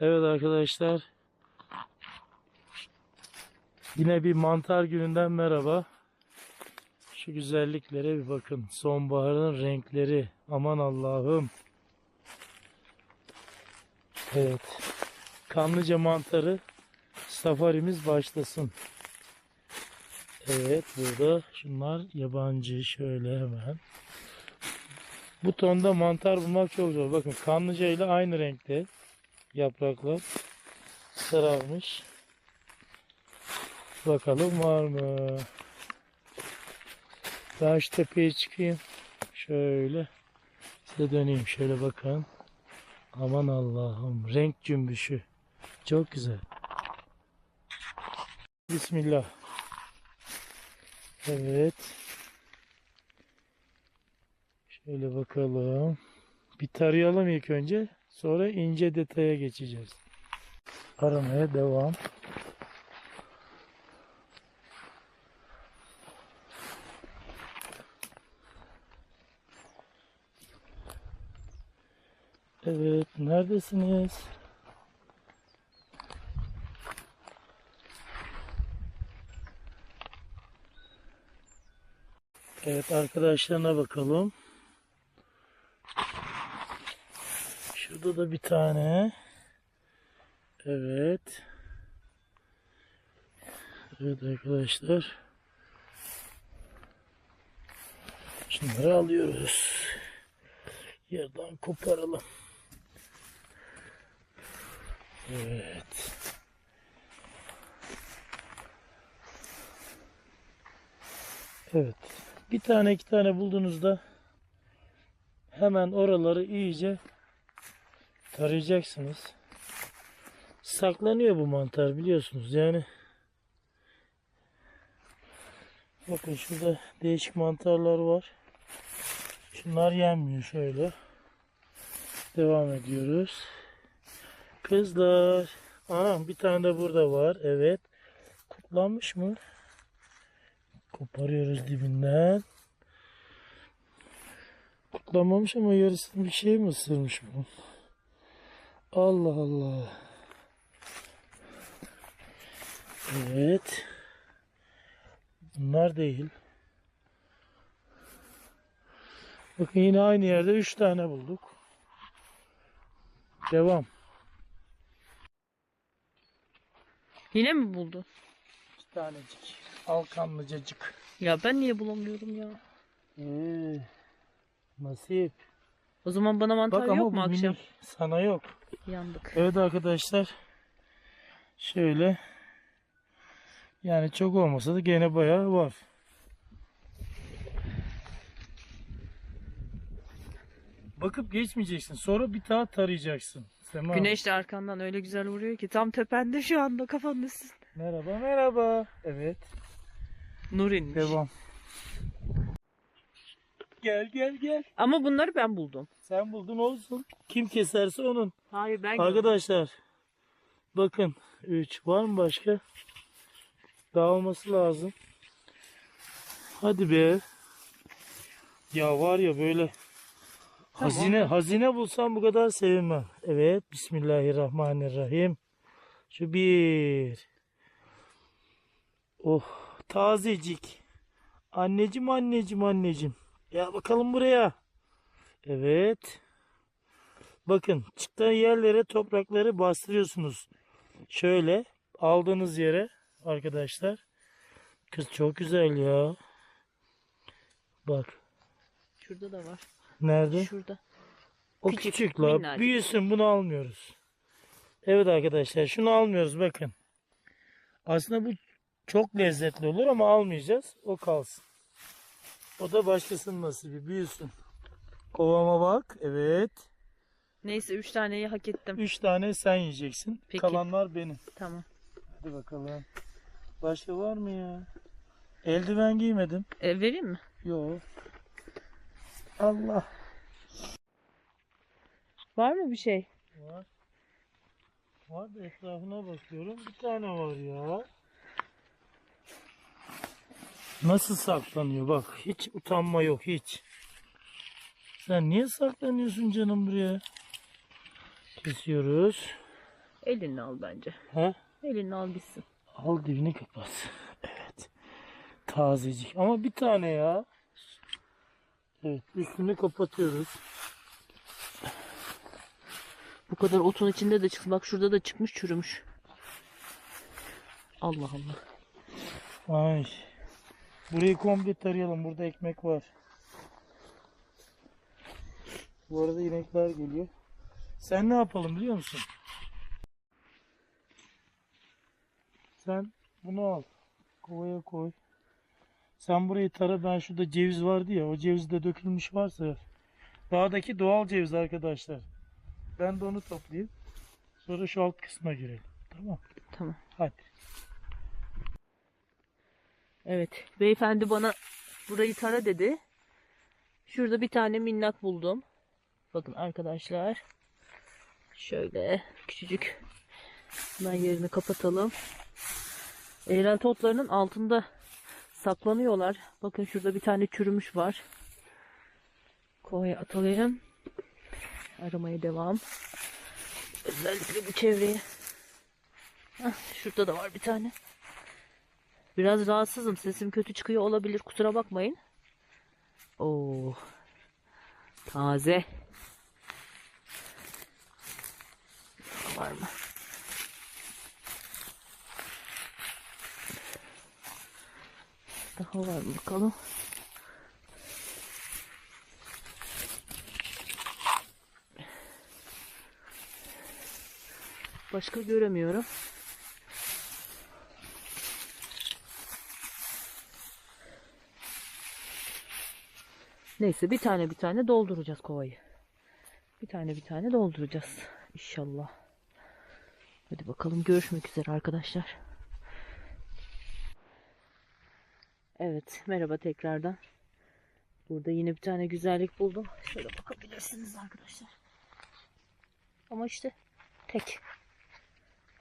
Evet arkadaşlar. Yine bir mantar gününden merhaba. Şu güzelliklere bir bakın. Sonbaharın renkleri. Aman Allah'ım. Evet. Kanlıca mantarı safarimiz başlasın. Evet burada şunlar yabancı şöyle hemen. Bu tonda mantar bulmak çok zor. Bakın kanlıca ile aynı renkte yapraklar sararmış. Bakalım var mı? Ben şu tepeye çıkayım. Şöyle size döneyim. Şöyle bakın. Aman Allah'ım. Renk cümbüşü. Çok güzel. Bismillah. Evet. Şöyle bakalım. Bir tarayalım ilk önce. Sonra ince detaya geçeceğiz. Aramaya devam. Evet, neredesiniz? Evet, arkadaşlarına bakalım. Şurada da bir tane. Evet. Evet arkadaşlar. Şunları alıyoruz. Yerden koparalım. Evet. Evet. Bir tane iki tane bulduğunuzda hemen oraları iyice tarayacaksınız. Saklanıyor bu mantar biliyorsunuz yani. Bakın şurada değişik mantarlar var. Şunlar yenmiyor şöyle. Devam ediyoruz. Kızlar. Anam bir tane de burada var. Evet. Kutlanmış mı? Koparıyoruz dibinden. Kutlanmamış ama yarısını bir şey mi ısırmış bu? Allah Allah. Evet. Bunlar değil. Bakın yine aynı yerde 3 tane bulduk. Devam. Yine mi buldu? Bir tanecik. Alkanlıcacık. Ya ben niye bulamıyorum ya? Ee, nasip. O zaman bana mantar Bak yok mu akşam? minik. Sana yok. Yandık. Evet arkadaşlar. Şöyle. Yani çok olmasa da gene bayağı var. Bakıp geçmeyeceksin. Sonra bir daha tarayacaksın. Sema. Güneş de arkandan öyle güzel vuruyor ki tam tepende şu anda kafanın üstünde. Merhaba merhaba. Evet. Nur inmiş. Devam. Gel gel gel. Ama bunları ben buldum. Sen buldun olsun. Kim keserse onun. Hayır ben. Arkadaşlar bakın 3 var mı başka? Dağılması lazım. Hadi be. Ya var ya böyle hazine hazine bulsam bu kadar sevinmem. Evet Bismillahirrahmanirrahim. Şu bir. Oh tazecik. Anneciğim anneciğim anneciğim. Ya bakalım buraya. Evet. Bakın çıktığı yerlere toprakları bastırıyorsunuz. Şöyle aldığınız yere arkadaşlar. Kız çok güzel ya. Bak Şurada da var. nerede? Şurada. O küçük, küçük, la. minnacık. Büyüsün bunu almıyoruz. Evet arkadaşlar şunu almıyoruz bakın. Aslında bu çok lezzetli olur ama almayacağız. O kalsın. O da başkasının nasibi. Büyüsün. Kovama bak. Evet. Neyse üç taneyi hak ettim. Üç tane sen yiyeceksin. Peki. Kalanlar benim. Tamam. Hadi bakalım. Başka var mı ya? Eldiven giymedim. E, vereyim mi? Yok. Allah. Var mı bir şey? Var. Var da etrafına bakıyorum. Bir tane var ya. Nasıl saklanıyor bak. Hiç utanma yok hiç. Sen niye saklanıyorsun canım buraya? Kesiyoruz. Elinle al bence. Ha? Elinle al bitsin. Al dibini kapat. Evet. Tazecik. Ama bir tane ya. Evet. Üstünü kapatıyoruz. Bu kadar otun içinde de çıksın. Bak şurada da çıkmış çürümüş. Allah Allah. Ay. Burayı komple tarayalım. Burada ekmek var. Bu arada inekler geliyor. Sen ne yapalım biliyor musun? Sen bunu al. Kovaya koy. Sen burayı tara. Ben şurada ceviz vardı ya. O cevizde dökülmüş varsa. Dağdaki doğal ceviz arkadaşlar. Ben de onu toplayayım. Sonra şu alt kısma girelim. Tamam. Tamam. Hadi. Evet. Beyefendi bana burayı tara dedi. Şurada bir tane minnak buldum. Bakın arkadaşlar. Şöyle küçücük. Hemen yerini kapatalım. Eğrelti otlarının altında saklanıyorlar. Bakın şurada bir tane çürümüş var. Kovaya atalım. Aramaya devam. Özellikle bu çevreye. Hah, şurada da var bir tane. Biraz rahatsızım. Sesim kötü çıkıyor olabilir. Kusura bakmayın. Oo. Taze. Var mı? Daha var mı bakalım. Başka göremiyorum. Neyse bir tane bir tane dolduracağız kovayı. Bir tane bir tane dolduracağız. İnşallah. Hadi bakalım görüşmek üzere arkadaşlar. Evet merhaba tekrardan. Burada yine bir tane güzellik buldum. Şöyle bakabilirsiniz arkadaşlar. Ama işte tek.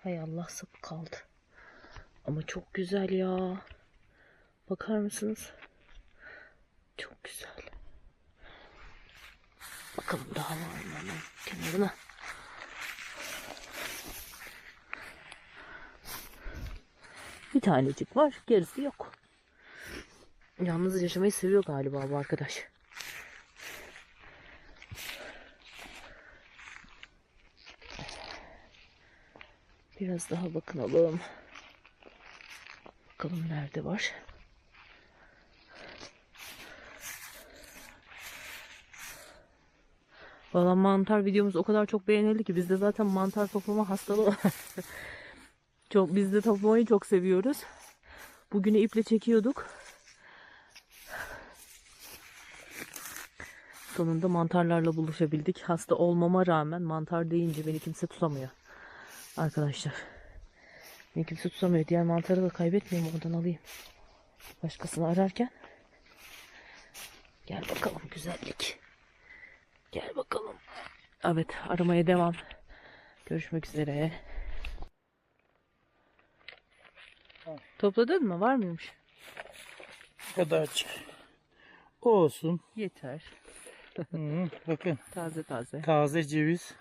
Hay Allah sapı kaldı. Ama çok güzel ya. Bakar mısınız? Çok güzel. Bakalım daha var mı kenarına. Bir tanecik var. Gerisi yok. Yalnız yaşamayı seviyor galiba bu arkadaş. Biraz daha bakınalım. Bakalım nerede var. Valla mantar videomuz o kadar çok beğenildi ki bizde zaten mantar toplama hastalığı var. çok biz de toplamayı çok seviyoruz. Bugünü iple çekiyorduk. Sonunda mantarlarla buluşabildik. Hasta olmama rağmen mantar deyince beni kimse tutamıyor. Arkadaşlar. Beni kimse tutamıyor. Diğer mantarı da kaybetmeyeyim oradan alayım. Başkasını ararken. Gel bakalım güzellik. Gel bakalım. Evet aramaya devam. Görüşmek üzere. Topladın mı? Var mıymış? Bu kadarcık. O olsun. Yeter. Hı, bakın. Taze taze. Taze ceviz.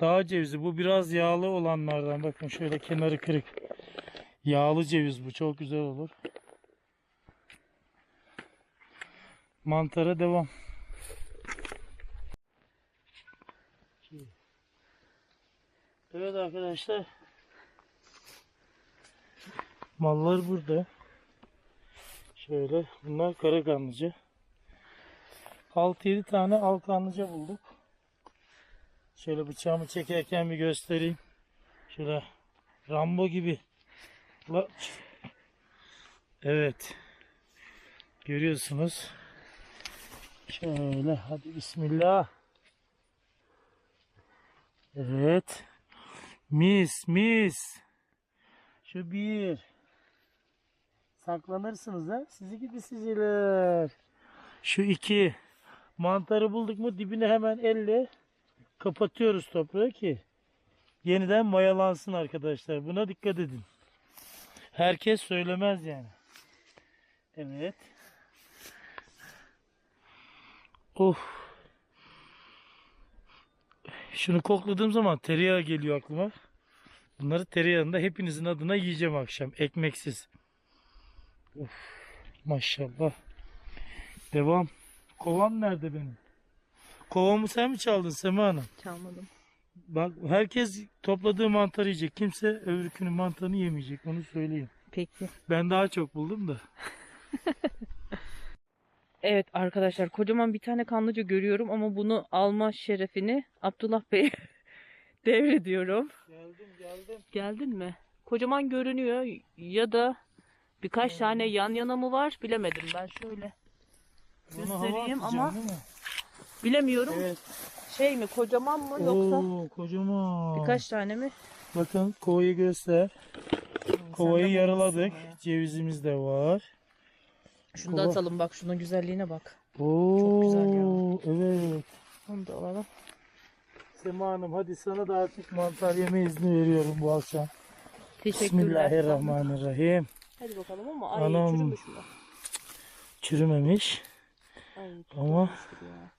Dağ cevizi. Bu biraz yağlı olanlardan. Bakın şöyle kenarı kırık. Yağlı ceviz bu. Çok güzel olur. Mantara devam. Evet arkadaşlar. Mallar burada. Şöyle bunlar karakanlıca. 6-7 tane alkanlıca bulduk. Şöyle bıçağımı çekerken bir göstereyim. Şöyle Rambo gibi. Evet. Görüyorsunuz. Şöyle hadi bismillah. Evet. Mis mis. Şu bir. Saklanırsınız ha. Sizi gidi sizler. Şu iki. Mantarı bulduk mu dibine hemen elle kapatıyoruz toprağı ki yeniden mayalansın arkadaşlar. Buna dikkat edin. Herkes söylemez yani. Evet. Of. Şunu kokladığım zaman tereyağı geliyor aklıma. Bunları tereyağında hepinizin adına yiyeceğim akşam. Ekmeksiz. Of, maşallah. Devam. Kovam nerede benim? Kovamı sen mi çaldın Sema Hanım? Çalmadım. Bak herkes topladığı mantarı yiyecek. Kimse öbürkünün mantarını yemeyecek. Onu söyleyeyim. Peki. Ben daha çok buldum da. Evet arkadaşlar kocaman bir tane kanlıca görüyorum ama bunu alma şerefini Abdullah Bey'e devrediyorum. Geldim geldim. Geldin mi? Kocaman görünüyor ya da birkaç tane yan yana mı var bilemedim ben şöyle. Hava Göstereyim ama-? Bilemiyorum Evet. şey mi kocaman mı yoksa Oo, kocaman. birkaç tane mi? Bakın kovayı göster. Kovayı yaraladık. Cevizimiz de var. Şunu da Kova- atalım bak şunun güzelliğine bak. Oo, güzel ya. Evet. Onu da alalım. Sema Hanım hadi sana da artık mantar yeme izni veriyorum bu akşam. Teşekkürler. Bismillahirrahmanirrahim. Hadi bakalım ama ay Anam. çürümüş mü? Çürümemiş. Ay Ama- ya.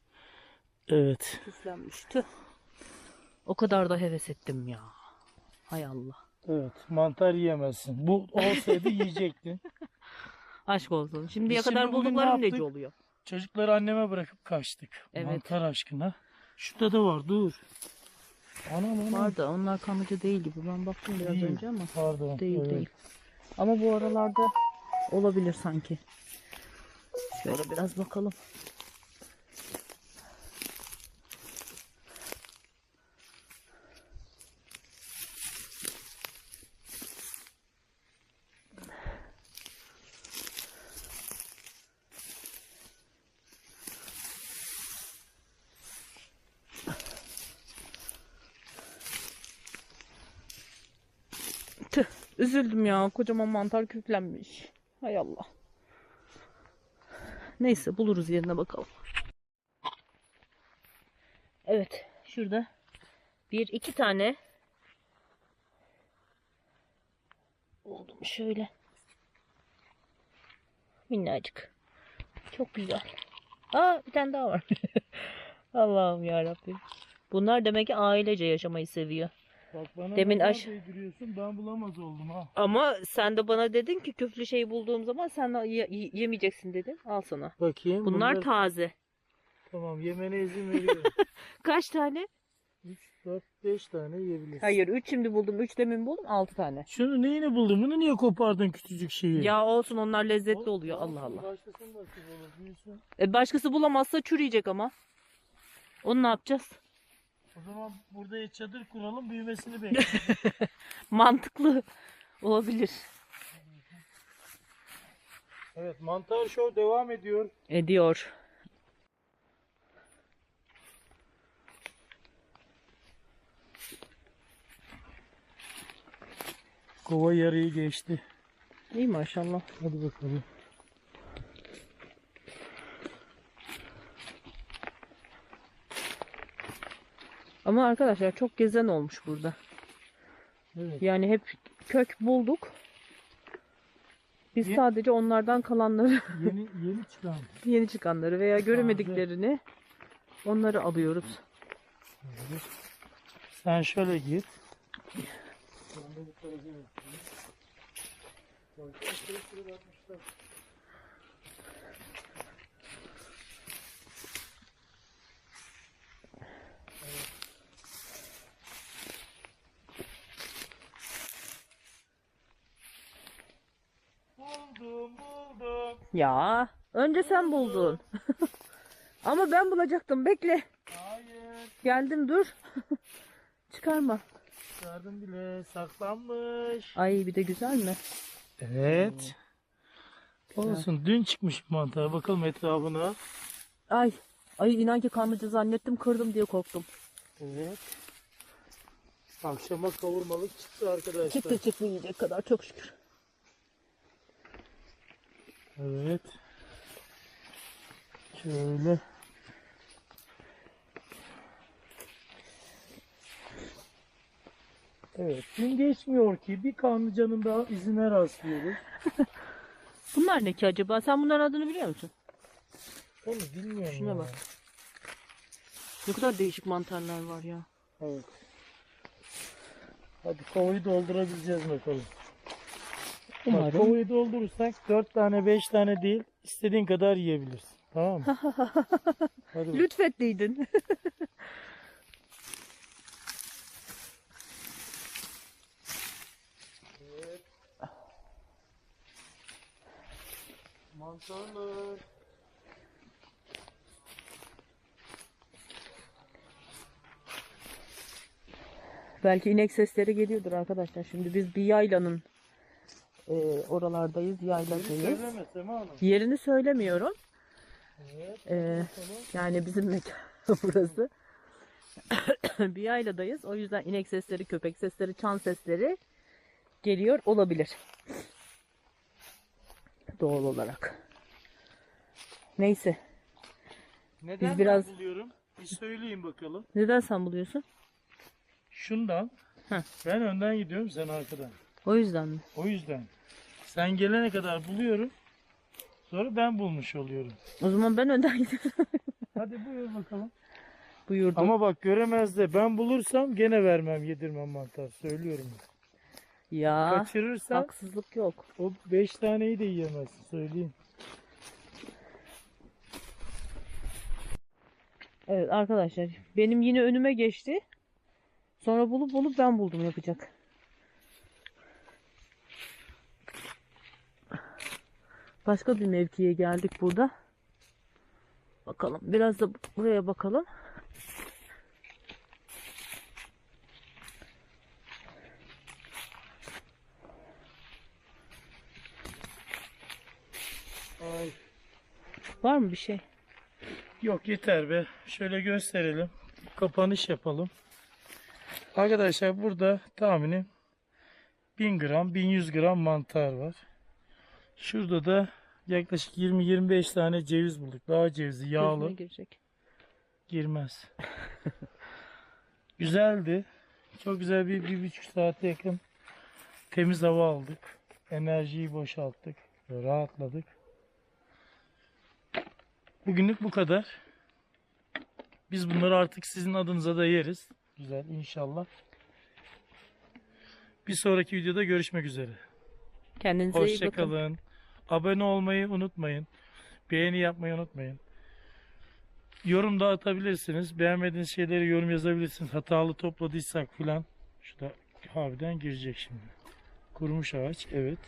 Evet. Küflenmiş. Tüh. O kadar da heves ettim ya. Hay Allah. Evet. Mantar yiyemezsin. Bu olsaydı yiyecektin. Aşk olsun. Şimdiye Biz şimdi kadar bugün ne bulduklarım oluyor? Çocukları anneme bırakıp kaçtık. Evet. Mantar aşkına. Şurada da var dur. Anam anam. Var da onlar kanlıca değil gibi. Ben baktım biraz Değil. önce ama Pardon. değil evet. değil. Ama bu aralarda olabilir sanki. Şöyle biraz bakalım. Tüh, üzüldüm ya. Kocaman mantar küflenmiş. Hay Allah. Neyse buluruz yerine bakalım. Evet, şurada bir iki tane buldum şöyle. Minnacık. Çok güzel. Aa bir tane daha var. Allah'ım ya Rabbim. Bunlar demek ki ailece yaşamayı seviyor. Bak bana Demin aş- değdiriyorsun ben bulamaz oldum ha. Ama sen de bana dedin ki küflü şey bulduğum zaman sen de ye- ye- yemeyeceksin dedin. Al sana. Bakayım. Bunlar taze. Tamam yemene izin veriyorum. Kaç tane? 3, 4, 5 tane yiyebilirsin. Hayır 3 şimdi buldum. 3 demin buldum 6 tane. Şunu neyini buldun? Bunu niye kopardın küçücük şeyi? Ya olsun onlar lezzetli Olsun, oluyor. olsun. Allah Allah. Başkasının nasip olur büyüsün. E başkası bulamazsa çürüyecek ama. Onu ne yapacağız? O zaman burada çadır kuralım büyümesini bekleyelim. Mantıklı olabilir. evet mantar show devam ediyor. Ediyor. Kova yarıyı geçti. İyi maşallah. Hadi bakalım. Ama arkadaşlar çok gezen olmuş burada. Evet. Yani hep kök bulduk. Biz Ye- sadece onlardan kalanları Yeni yeni çıkan. yeni çıkanları veya göremediklerini onları alıyoruz. Sen şöyle git. Buldum buldum. Ya önce sen buldun. Ama ben bulacaktım. Bekle. Hayır. Geldim dur. Çıkarma. Yardım bile saklanmış. Ay bir de güzel mi? Evet. Olsun. Dün çıkmış mantar. Bakalım etrafına. Ay. Ay inan ki kanlıca zannettim kırdım diye korktum. Evet. Akşama kavurmalık çıktı arkadaşlar. Çıktı çıktı yiyecek kadar çok şükür. Evet. Şöyle. Evet. Gün geçmiyor ki bir kanlıcanın daha izine rastlıyoruz. Bunlar ne ki acaba? Sen bunların adını biliyor musun? Onu bilmiyorum Şuna ya. bak. Ne kadar değişik mantarlar var ya. Evet. Hadi kovayı doldurabileceğiz bakalım. Bak, Umarım. kovayı doldurursak 4 tane 5 tane değil istediğin kadar yiyebilirsin. Tamam mı? Hadi. Lütfetliydin. Mantarlar. Belki inek sesleri geliyordur arkadaşlar. Şimdi biz bir yaylanın e, oralardayız, yayladayız. Yerini söylemiyorum. Evet. Ee, yani bizim mekan burası. bir yayladayız. O yüzden inek sesleri, köpek sesleri, çan sesleri geliyor olabilir. Doğal olarak. Neyse. Neden biraz- ben buluyorum? Bir söyleyin bakalım. Neden sen buluyorsun? Şundan. Heh. Ben önden gidiyorum sen arkadan. O yüzden mi? O yüzden. Sen gelene kadar buluyorum. Sonra ben bulmuş oluyorum. O zaman ben önden gidiyorum. Hadi buyur bakalım. Buyurdum. Ama bak göremez de ben bulursam gene vermem yedirmem mantar. Söylüyorum. ya Kaçırırsam haksızlık yok. o 5 taneyi de yiyemezsin söyleyeyim. Evet arkadaşlar benim yine önüme geçti. Sonra bulup bulup ben buldum yapacak. Başka bir mevkiye geldik burada. Bakalım biraz da buraya bakalım. Ay. Var mı bir şey? Yok yeter be. Şöyle gösterelim. Kapanış yapalım. Arkadaşlar burada tahminim 1000 gram 1100 gram mantar var. Şurada da yaklaşık 20-25 tane ceviz bulduk. Daha cevizi yağlı. Gözüme girecek. Girmez. Güzeldi. Çok güzel bir, bir buçuk saate yakın temiz hava aldık. Enerjiyi boşalttık. Rahatladık. Bugünlük bu kadar. Biz bunları artık sizin adınıza da yeriz. Güzel inşallah. Bir sonraki videoda görüşmek üzere. Kendinize iyi bakın. Hoşçakalın. Abone olmayı unutmayın. Beğeni yapmayı unutmayın. Yorum da atabilirsiniz. Beğenmediğiniz şeyleri yorum yazabilirsiniz. Hatalı topladıysak filan. Şurada harbiden girecek şimdi. Kurumuş ağaç. Evet.